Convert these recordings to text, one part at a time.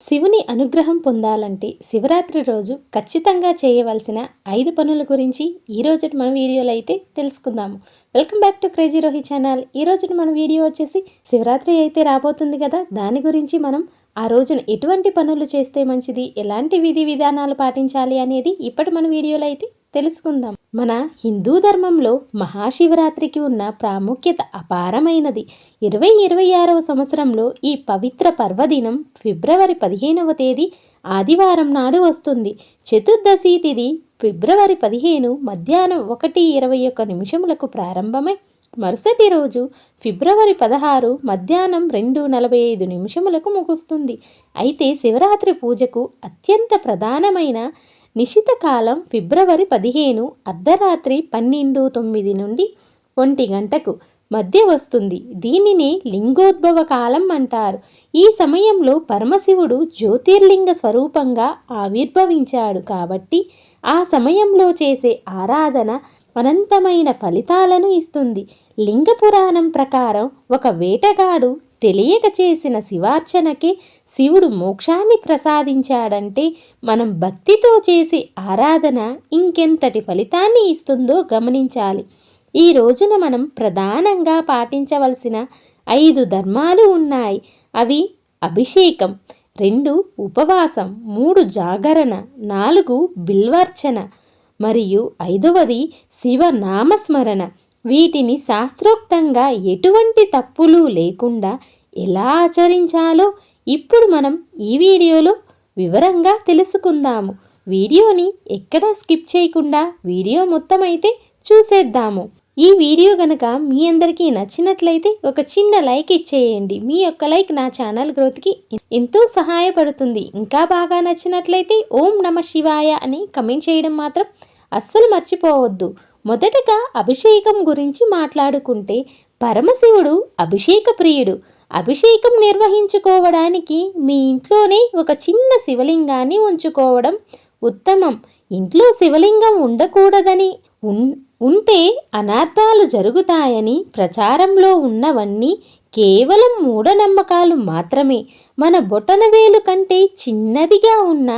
శివుని అనుగ్రహం పొందాలంటే శివరాత్రి రోజు ఖచ్చితంగా చేయవలసిన ఐదు పనుల గురించి ఈ మన వీడియోలో అయితే తెలుసుకుందాము. Welcome back to crazy Rohi channel ఈ మన వీడియో వచ్చేసి శివరాత్రి అయితే రాబోతుంది కదా దాని గురించి మనం ఆ రోజున ఎటువంటి పనులు చేస్తే మంచిది ఎలాంటి విధి విధానాలు పాటించాలి అనేది ఇప్పటి మన వీడియోలో అయితే తెలుసుకుందాం. మన హిందూ ధర్మంలో మహాశివరాత్రికి ఉన్న ప్రాముఖ్యత అపారమైనది. ఇరవై ఇరవై ఆరవ సంవత్సరంలో ఈ పవిత్ర పర్వదినం ఫిబ్రవరి పదిహేనవ తేదీ ఆదివారం నాడు వస్తుంది. చతుర్దశి తిథి ఫిబ్రవరి పదిహేను మధ్యాహ్నం ఒకటి ఇరవై ఒక్క నిమిషములకు ప్రారంభమై మరుసటి రోజు ఫిబ్రవరి పదహారు మధ్యాహ్నం రెండు నలభై ఐదు నిమిషములకు ముగుస్తుంది. అయితే శివరాత్రి పూజకు అత్యంత ప్రధానమైన నిశిత కాలం ఫిబ్రవరి పదిహేను అర్ధరాత్రి పన్నెండు తొమ్మిది నుండి ఒంటి గంటకు మధ్య వస్తుంది. దీనిని లింగోద్భవ కాలం అంటారు. ఈ సమయంలో పరమశివుడు జ్యోతిర్లింగ స్వరూపంగా ఆవిర్భవించాడు కాబట్టి ఆ సమయంలో చేసే ఆరాధన అనంతమైన ఫలితాలను ఇస్తుంది. లింగ పురాణం ప్రకారం ఒక వేటగాడు తెలియక చేసిన శివార్చనకి శివుడు మోక్షాన్ని ప్రసాదించాడంటే మనం భక్తితో చేసే ఆరాధన ఇంకెంతటి ఫలితాన్ని ఇస్తుందో గమనించాలి. ఈ రోజున మనం ప్రధానంగా పాటించవలసిన ఐదు ధర్మాలు ఉన్నాయి. అవి అభిషేకం రెండు ఉపవాసం మూడు జాగరణ నాలుగు బిల్వర్చన మరియు ఐదవది శివనామస్మరణ. వీటిని శాస్త్రోక్తంగా ఎటువంటి తప్పులు లేకుండా ఎలా ఆచరించాలో ఇప్పుడు మనం ఈ వీడియోలో వివరంగా తెలుసుకుందాము. వీడియోని ఎక్కడా స్కిప్ చేయకుండా వీడియో మొత్తం అయితే చూసేద్దాము. ఈ వీడియో గనక మీ అందరికీ నచ్చినట్లయితే ఒక చిన్న లైక్ ఇచ్చేయండి. మీ యొక్క లైక్ నా ఛానల్ గ్రోత్కి ఎంతో సహాయపడుతుంది. ఇంకా బాగా నచ్చినట్లయితే ఓం నమ శివాయ అని కమెంట్ చేయడం మాత్రం అస్సలు మర్చిపోవద్దు. మొదటగా అభిషేకం గురించి మాట్లాడుకుంటే పరమశివుడు అభిషేక ప్రియుడు అభిషేకం నిర్వహించుకోవడానికి మీ ఇంట్లోనే ఒక చిన్న శివలింగాన్ని ఉంచుకోవడం ఉత్తమం. ఇంట్లో శివలింగం ఉండకూడదని ఉంటే అనర్థాలు జరుగుతాయని ప్రచారంలో ఉన్నవన్నీ కేవలం మూఢనమ్మకాలు మాత్రమే. మన బొటనవేలు కంటే చిన్నదిగా ఉన్న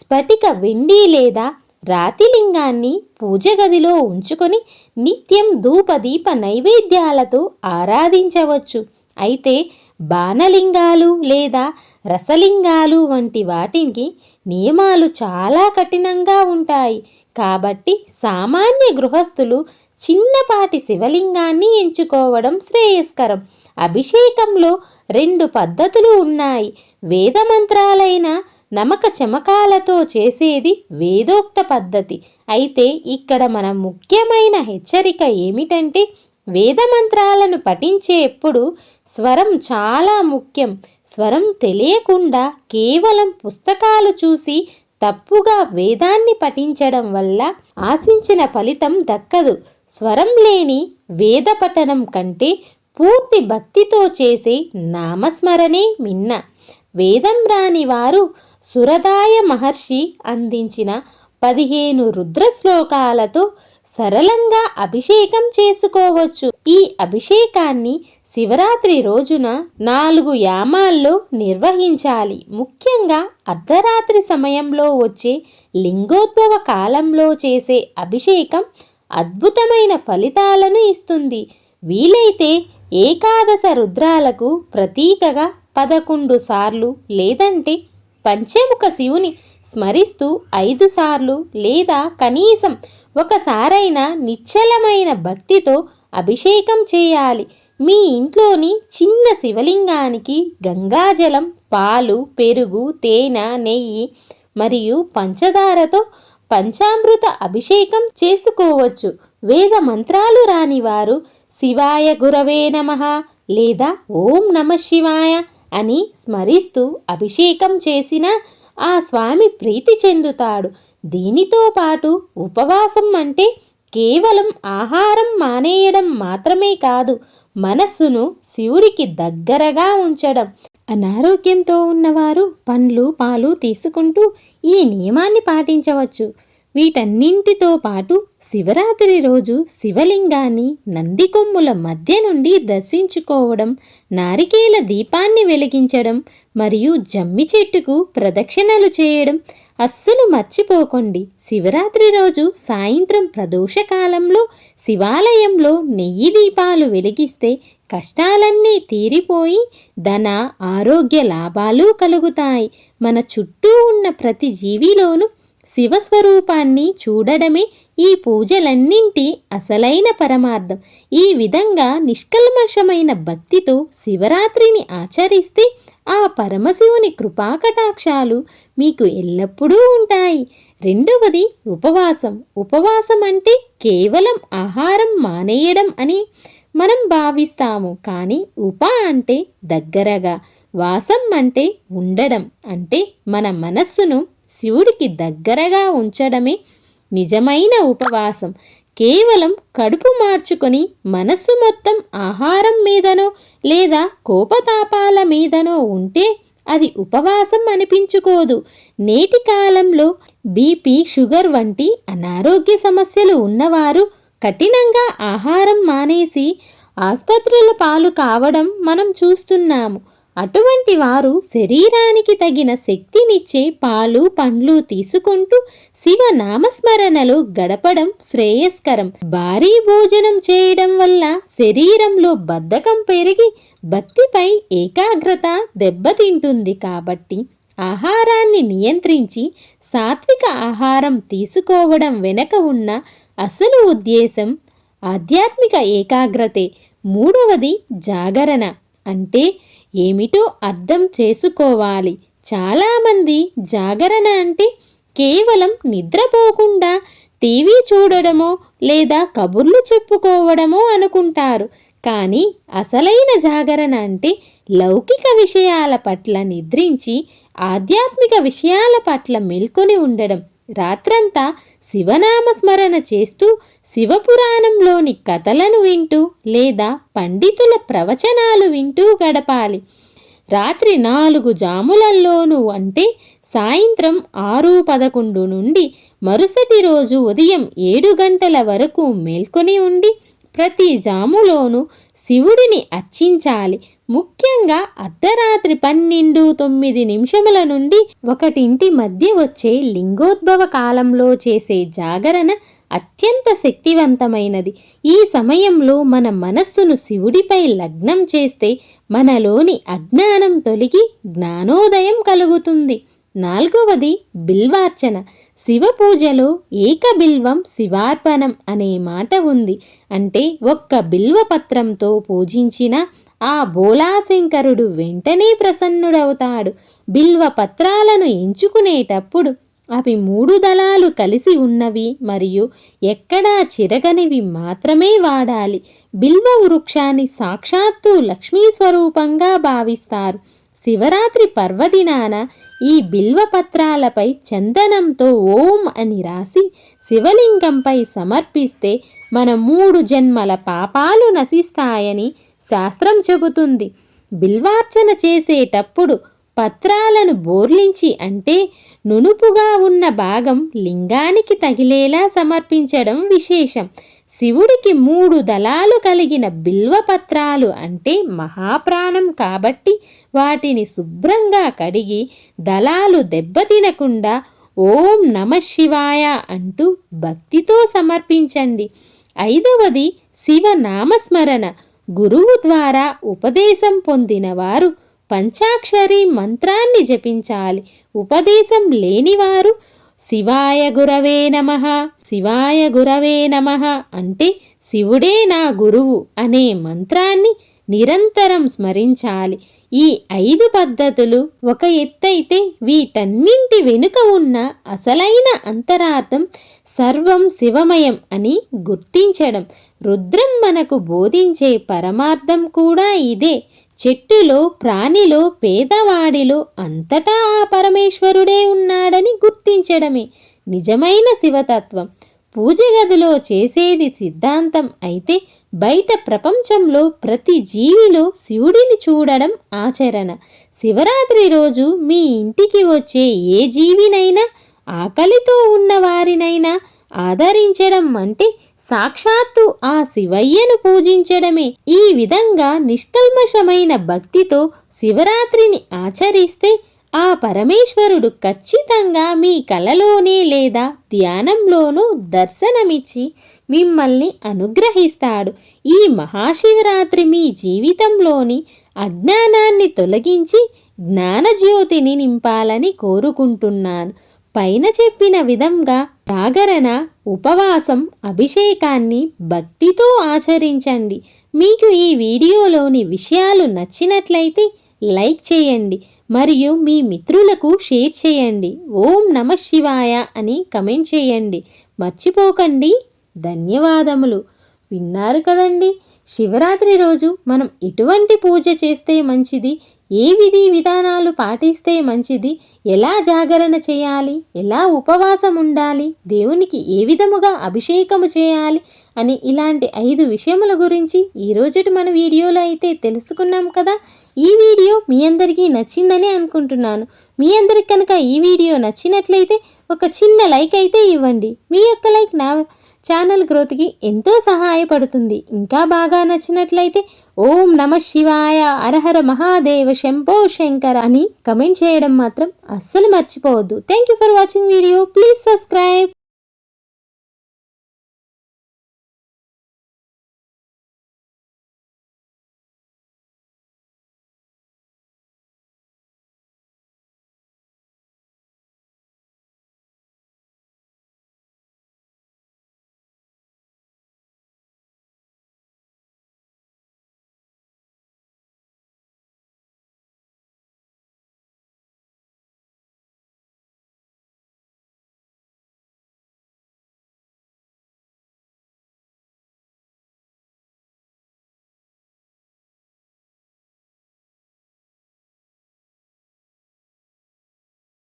స్ఫటిక వెండి లేదా రాతిలింగాన్ని పూజ గదిలో ఉంచుకొని నిత్యం ధూపదీప నైవేద్యాలతో ఆరాధించవచ్చు. అయితే బాణలింగాలు లేదా రసలింగాలు వంటి వాటికి నియమాలు చాలా కఠినంగా ఉంటాయి. కాబట్టి సామాన్య గృహస్థులు చిన్నపాటి శివలింగాన్ని ఎంచుకోవడం శ్రేయస్కరం. అభిషేకంలో రెండు పద్ధతులు ఉన్నాయి. వేదమంత్రాలైన నమక చమకాలతో చేసేది వేదోక్త పద్ధతి. అయితే ఇక్కడ మన ముఖ్యమైన హెచ్చరిక ఏమిటంటే వేదమంత్రాలను పఠించేప్పుడు స్వరం చాలా ముఖ్యం. స్వరం తెలియకుండా కేవలం పుస్తకాలు చూసి తప్పుగా వేదాన్ని పఠించడం వల్ల ఆశించిన ఫలితం దక్కదు. స్వరం లేని వేద పఠనం కంటే పూర్తి భక్తితో చేసే నామస్మరణే మిన్న. వేదం రాని వారు సురదాయ మహర్షి అందించిన పదిహేను రుద్ర శ్లోకాలతో సరళంగా అభిషేకం చేసుకోవచ్చు. ఈ అభిషేకాన్ని శివరాత్రి రోజున నాలుగు యామాల్లో నిర్వహించాలి. ముఖ్యంగా అర్ధరాత్రి సమయంలో వచ్చే లింగోద్భవ కాలంలో చేసే అభిషేకం అద్భుతమైన ఫలితాలను ఇస్తుంది. వీలైతే ఏకాదశ రుద్రాలకు ప్రతీకగా పదకొండు సార్లు లేదంటే పంచముఖ శివుని స్మరిస్తూ ఐదు సార్లు లేదా కనీసం ఒకసారైనా నిశ్చలమైన భక్తితో అభిషేకం చేయాలి. మీ ఇంట్లోని చిన్న శివలింగానికి గంగాజలం పాలు పెరుగు తేనె నెయ్యి మరియు పంచదారతో పంచామృత అభిషేకం చేసుకోవచ్చు. వేద మంత్రాలు రాని వారు శివాయ గురవే నమ లేదా ఓం నమ శివాయ అని స్మరిస్తూ అభిషేకం చేసిన ఆ స్వామి ప్రీతి చెందుతాడు. దీనితో పాటు ఉపవాసం అంటే కేవలం ఆహారం మానేయడం మాత్రమే కాదు మనస్సును శివుడికి దగ్గరగా ఉంచడం. అనారోగ్యంతో ఉన్నవారు పండ్లు పాలు తీసుకుంటూ ఈ నియమాన్ని పాటించవచ్చు. వీటన్నింటితో పాటు శివరాత్రి రోజు శివలింగాన్ని నందికొమ్ముల మధ్య నుండి దర్శించుకోవడం నారికేల దీపాన్ని వెలిగించడం మరియు జమ్మి చెట్టుకు ప్రదక్షిణలు చేయడం అస్సలు మర్చిపోకండి. శివరాత్రి రోజు సాయంత్రం ప్రదోషకాలంలో శివాలయంలో నెయ్యి దీపాలు వెలిగిస్తే కష్టాలన్నీ తీరిపోయి ధన ఆరోగ్య లాభాలు కలుగుతాయి. మన చుట్టూ ఉన్న ప్రతి జీవిలోనూ శివస్వరూపాన్ని చూడడమే ఈ పూజలన్నింటి అసలైన పరమార్థం. ఈ విధంగా నిష్కల్మషమైన భక్తితో శివరాత్రిని ఆచరిస్తే ఆ పరమశివుని కృపాకటాక్షాలు మీకు ఎల్లప్పుడూ ఉంటాయి. రెండవది ఉపవాసం. ఉపవాసం అంటే కేవలం ఆహారం మానేయడం అని మనం భావిస్తాము. కానీ ఉప అంటే దగ్గరగా వాసం అంటే ఉండడం అంటే మన మనస్సును శివుడికి దగ్గరగా ఉంచడమే నిజమైన ఉపవాసం. కేవలం కడుపు మార్చుకొని మనస్సు మొత్తం ఆహారం మీదనో లేదా కోపతాపాల మీదనో ఉంటే అది ఉపవాసం అనిపించుకోదు. నేటి కాలంలో బీపీ షుగర్ వంటి అనారోగ్య సమస్యలు ఉన్నవారు కఠినంగా ఆహారం మానేసి ఆసుపత్రుల పాలు కావడం మనం చూస్తున్నాము. అటువంటి వారు శరీరానికి తగిన శక్తినిచ్చే పాలు పండ్లు తీసుకుంటూ శివ నామస్మరణలో గడపడం శ్రేయస్కరం. భారీ భోజనం చేయడం వల్ల శరీరంలో బద్ధకం పెరిగి భక్తిపై ఏకాగ్రత దెబ్బతింటుంది కాబట్టి ఆహారాన్ని నియంత్రించి సాత్విక ఆహారం తీసుకోవడం వెనక ఉన్న అసలు ఉద్దేశం ఆధ్యాత్మిక ఏకాగ్రతే. మూడవది జాగరణ. అంటే ఏమిటో అర్థం చేసుకోవాలి. చాలామంది జాగరణ అంటే కేవలం నిద్రపోకుండా టీవీ చూడడమో లేదా కబుర్లు చెప్పుకోవడమో అనుకుంటారు. కానీ అసలైన జాగరణ అంటే లౌకిక విషయాల పట్ల నిద్రించి ఆధ్యాత్మిక విషయాల పట్ల మెల్కొని ఉండడం. రాత్రంతా శివనామస్మరణ చేస్తూ శివపురాణంలోని కథలను వింటూ లేదా పండితుల ప్రవచనాలు వింటూ గడపాలి. రాత్రి నాలుగు జాములల్లోనూ అంటే సాయంత్రం ఆరు పదకొండు నుండి మరుసటి రోజు ఉదయం ఏడు గంటల వరకు మేల్కొని ఉండి ప్రతి జాములోనూ శివుడిని అర్చించాలి. ముఖ్యంగా అర్ధరాత్రి పన్నెండు తొమ్మిది నిమిషముల నుండి ఒకటింటి మధ్య వచ్చే లింగోద్భవ కాలంలో చేసే జాగరణ అత్యంత శక్తివంతమైనది. ఈ సమయంలో మన మనస్సును శివుడిపై లగ్నం చేస్తే మనలోని అజ్ఞానం తొలగి జ్ఞానోదయం కలుగుతుంది. నాలుగవది బిల్వార్చన. శివ పూజలో ఏక బిల్వం శివార్పణం అనే మాట ఉంది. అంటే ఒక్క బిల్వపత్రంతో పూజించిన ఆ బోలాశంకరుడు వెంటనే ప్రసన్నుడవుతాడు. బిల్వ పత్రాలను ఎంచుకునేటప్పుడు అవి మూడు దళాలు కలిసి ఉన్నవి మరియు ఎక్కడా చిరగనివి మాత్రమే వాడాలి. బిల్వ వృక్షాన్ని సాక్షాత్తు లక్ష్మీ స్వరూపంగా భావిస్తారు. శివరాత్రి పర్వదినాన ఈ బిల్వపత్రాలపై చందనంతో ఓం అని రాసి శివలింగంపై సమర్పిస్తే మన మూడు జన్మల పాపాలు నశిస్తాయని శాస్త్రం చెబుతుంది. బిల్వార్చన చేసేటప్పుడు పత్రాలను బోర్లించి అంటే నునుపుగా ఉన్న భాగం లింగానికి తగిలేలా సమర్పించడం విశేషం. శివుడికి మూడు దళాలు కలిగిన బిల్వపత్రాలు అంటే మహాప్రాణం కాబట్టి వాటిని శుభ్రంగా కడిగి దళాలు దెబ్బతినకుండా ఓం నమ శివాయ అంటూ భక్తితో సమర్పించండి. ఐదవది శివ నామస్మరణ గురువు ద్వారా ఉపదేశం పొందినవారు పంచాక్షరి మంత్రాన్ని జపించాలి. ఉపదేశం లేనివారు శివాయ గురవే నమ శివాయ గురవే నమ అంటే శివుడే నా గురువు అనే మంత్రాన్ని నిరంతరం స్మరించాలి. ఈ ఐదు పద్ధతులు ఒక ఎత్తైతే వీటన్నింటి వెనుక ఉన్న అసలైన అంతరార్థం సర్వం శివమయం అని గుర్తించడం. రుద్రం మనకు బోధించే పరమార్థం కూడా ఇదే. చెట్టులో ప్రాణిలో పేదవాడిలో అంతటా ఆ పరమేశ్వరుడే ఉన్నాడని గుర్తించడమే నిజమైన శివతత్వం. పూజ గదిలో చేసేది సిద్ధాంతం అయితే బయట ప్రపంచంలో ప్రతి జీవిలో శివుడిని చూడడం ఆచరణ. శివరాత్రి రోజు మీ ఇంటికి వచ్చే ఏ జీవినైనా ఆకలితో ఉన్న వారినైనా ఆదరించడం అంటే సాక్షాత్తు ఆ శివయ్యను పూజించడమే. ఈ విధంగా నిష్కల్మషమైన భక్తితో శివరాత్రిని ఆచరిస్తే ఆ పరమేశ్వరుడు ఖచ్చితంగా మీ కలలోనే లేదా ధ్యానంలోనూ దర్శనమిచ్చి మిమ్మల్ని అనుగ్రహిస్తాడు. ఈ మహాశివరాత్రి మీ జీవితంలోని అజ్ఞానాన్ని తొలగించి జ్ఞానజ్యోతిని నింపాలని కోరుకుంటున్నాను. పైన చెప్పిన విధంగా జాగరణ ఉపవాసం అభిషేకాన్ని భక్తితో ఆచరించండి. మీకు ఈ వీడియోలోని విషయాలు నచ్చినట్లయితే లైక్ చేయండి మరియు మీ మిత్రులకు షేర్ చేయండి. ఓం నమ శివాయ అని కమెంట్ చేయండి. మర్చిపోకండి. ధన్యవాదములు. విన్నారు కదండి? శివరాత్రి రోజు మనం ఎటువంటి పూజ చేస్తే మంచిది? ఏ విధి విధానాలు పాటిస్తే మంచిది? ఎలా జాగరణ చేయాలి? ఎలా ఉపవాసం ఉండాలి? దేవునికి ఏ విధముగా అభిషేకము చేయాలి? అని ఇలాంటి ఐదు విషయముల గురించి ఈరోజుటి మన వీడియోలో అయితే తెలుసుకున్నాం కదా? ఈ వీడియో మీ అందరికీ నచ్చిందని అనుకుంటున్నాను. మీ అందరికి కనుక ఈ వీడియో నచ్చినట్లయితే ఒక చిన్న లైక్ అయితే ఇవ్వండి. మీ యొక్క లైక్ నా ఛానల్ గ్రోత్కి ఎంతో సహాయపడుతుంది. ఇంకా బాగా నచ్చినట్లయితే ఓం నమ శివాయ అరహర మహాదేవ శంభో శంకర్ అని కమెంట్ చేయడం మాత్రం అస్సలు మర్చిపోవద్దు. Thank you for watching video please subscribe